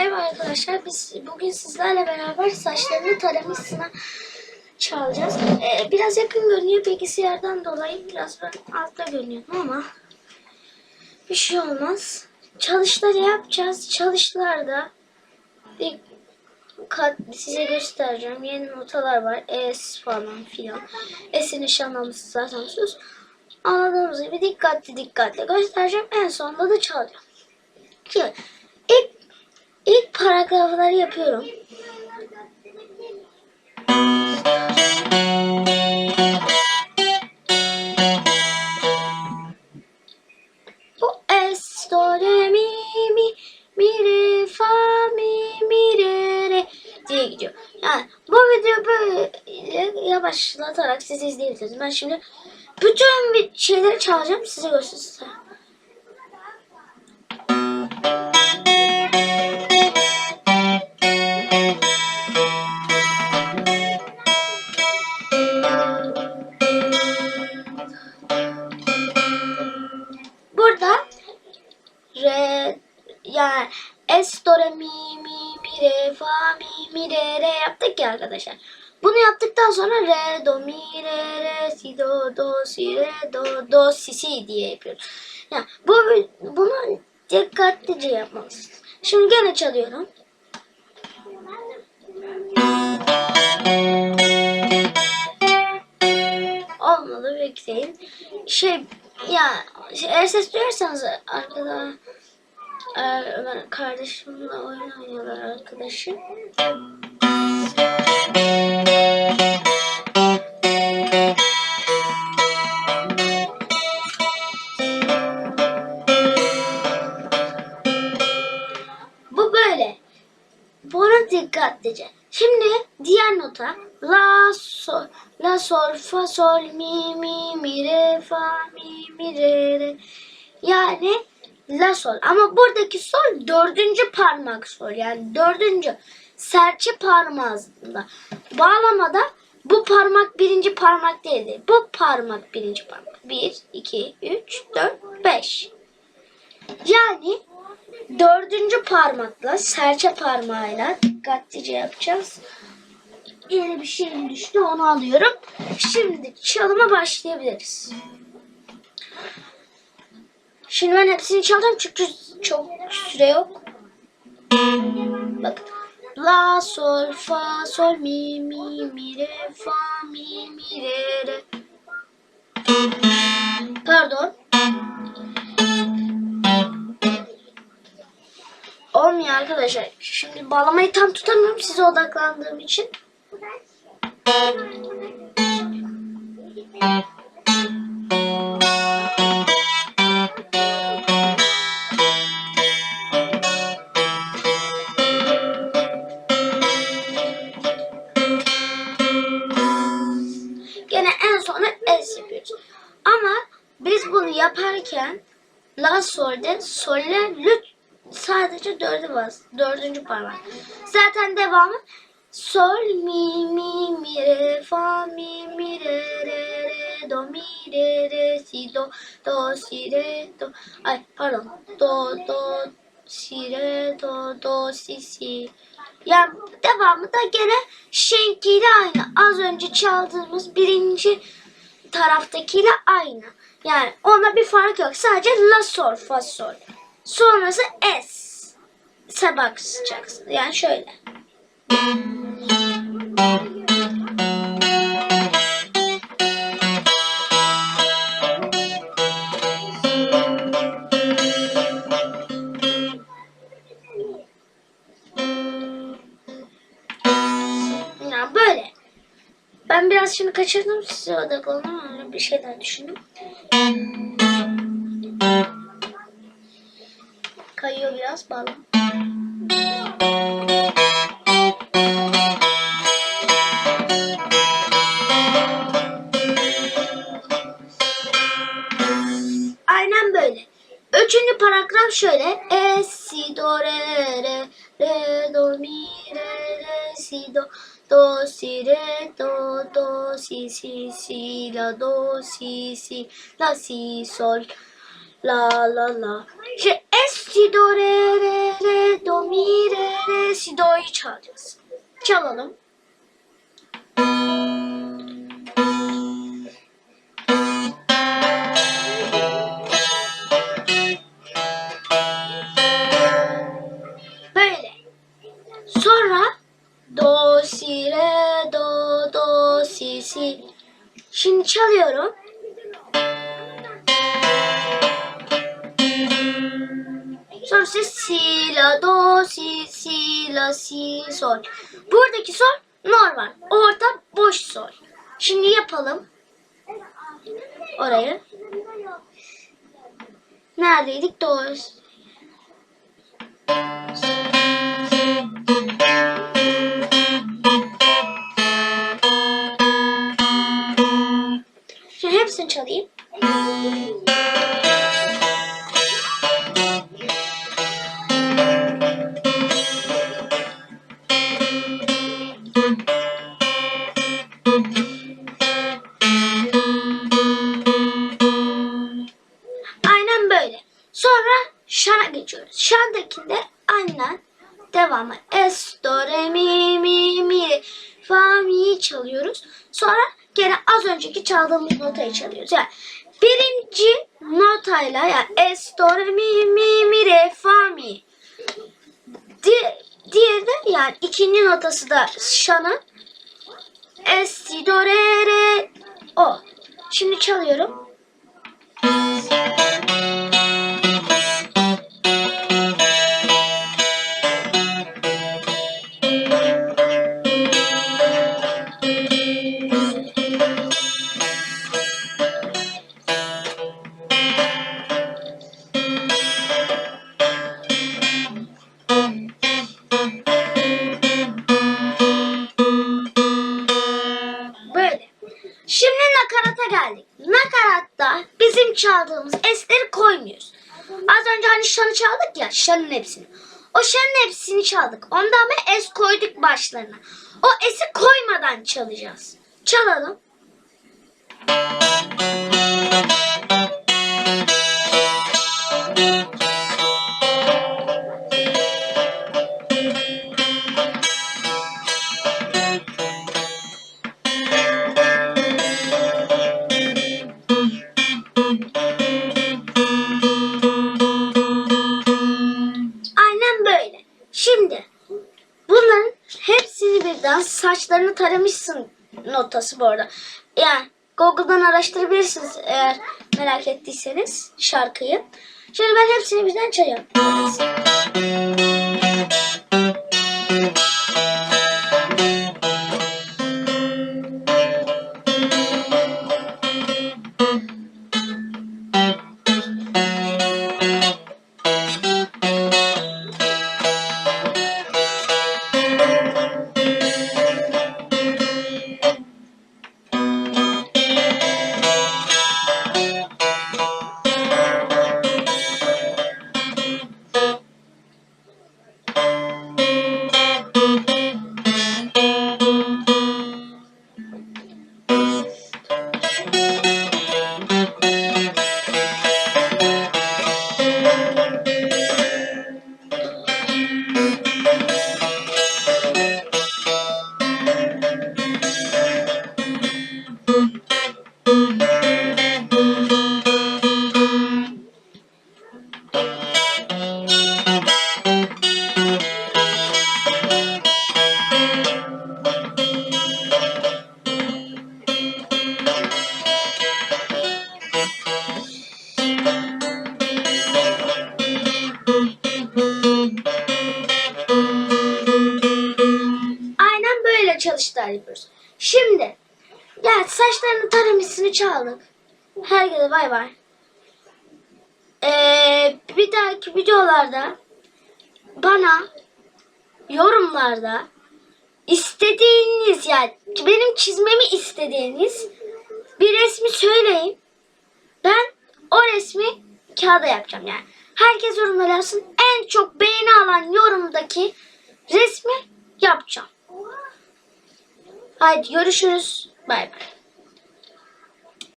Merhaba arkadaşlar. Biz bugün sizlerle beraber saçlarını taramasına çalacağız. Ee, biraz yakın görünüyor bilgisayardan dolayı biraz ben altta görünüyorum ama bir şey olmaz. Çalışları yapacağız. Çalışlarda ilk kat size göstereceğim. Yeni notalar var. Es falan filan. Es'in nişanlaması zaten sus. Anladığımız gibi dikkatli dikkatli göstereceğim. En sonunda da çalacağım. Şimdi ilk ilk paragrafları yapıyorum. Bu es do re mi mi mi re fa mi mi re re diye gidiyor. Yani bu video böyle yavaşlatarak siz izleyebilirsiniz. Ben şimdi bütün bir şeyleri çalacağım size göstereceğim. Yani es do re mi mi mi re fa mi mi re re yaptık ya arkadaşlar. Bunu yaptıktan sonra re do mi re re si do do si re do do si si diye yapıyoruz. Yani bu bunu dikkatlice yapmalısınız. Şimdi gene çalıyorum. Olmadı bekleyin. Şey ya şey, eğer ses duyarsanız arkada ben kardeşimle oyun oynuyorlar arkadaşım. Bu böyle. Bunu dikkatlice. Şimdi diğer nota la sol la sol fa sol mi mi mi re fa mi mi re re. Yani la sol ama buradaki sol dördüncü parmak sol yani dördüncü serçe parmağında. Bağlamada bu parmak birinci parmak değildi. Bu parmak birinci parmak. Bir, iki, üç, dört, beş. Yani dördüncü parmakla serçe parmağıyla dikkatlice yapacağız. Yeni bir şeyim düştü onu alıyorum. Şimdi çalıma başlayabiliriz. Şimdi ben hepsini çalacağım çünkü çok süre yok. Bakın. La, sol, fa, sol, mi, mi, mi, re, fa, mi, mi, re, re. Pardon. Olmuyor arkadaşlar. Şimdi bağlamayı tam tutamıyorum size odaklandığım için. Ama biz bunu yaparken la solde solle lüt sadece dördü bas. Dördüncü parmak. Zaten devamı sol mi mi mi re fa mi mi re re re do mi re re si do do si re do ay pardon do do si re do do si si yani devamı da gene şenkiyle aynı. Az önce çaldığımız birinci taraftakiyle aynı. Yani ona bir fark yok. Sadece la sol fa sol. Sonrası es. Se bakacaksın. Yani şöyle. Ben biraz şimdi kaçırdım size odaklandım bir şeyler düşündüm. Kayıyor biraz balım. Aynen böyle. Üçüncü paragraf şöyle. E, si, do, re, re, re, do, mi, re, re, si, do, do, si, re, do, do, si, si, si, la, do, si, si, la, si, sol, la, la, la. Şimdi es, si, do, re, re, re, do, mi, re, si do'yu çalacağız. Çalalım. Böyle. Si. Şimdi çalıyorum. Sonra siz si la do si si la si sol. Buradaki sol normal. Orta boş sol. Şimdi yapalım. Orayı. Neredeydik? Do. Hepsini çalayım. Aynen böyle. Sonra şana geçiyoruz. Şandakinde aynen devamı. Es, do, re, mi, mi, mi, fa, mi çalıyoruz. Sonra gene az önceki çaldığımız notayı çalıyoruz. Yani birinci notayla yani es, do, re, mi, mi, mi, re, fa, mi. Di, diğeri de yani ikinci notası da şanın es, si, do, re, re, o. Şimdi çalıyorum. Şimdi nakarata geldik. Nakaratta bizim çaldığımız esleri koymuyoruz. Az önce hani şanı çaldık ya şanın hepsini. O şanın hepsini çaldık. Onda ama es koyduk başlarına. O esi koymadan çalacağız. Çalalım. Aynen saçlarını taramışsın notası bu arada. Yani Google'dan araştırabilirsiniz eğer merak ettiyseniz şarkıyı. Şimdi ben hepsini birden çalıyorum. Böyle çalıştay yapıyoruz. Şimdi gel saçlarını taramışsını çaldık. Herkese bay bay. Ee, bir dahaki videolarda bana yorumlarda istediğiniz yani benim çizmemi istediğiniz bir resmi söyleyin. Ben o resmi kağıda yapacağım yani. Herkes yorumlar yazsın. En çok beğeni alan yorumdaki resmi yapacağım. Haydi görüşürüz. Bay bay.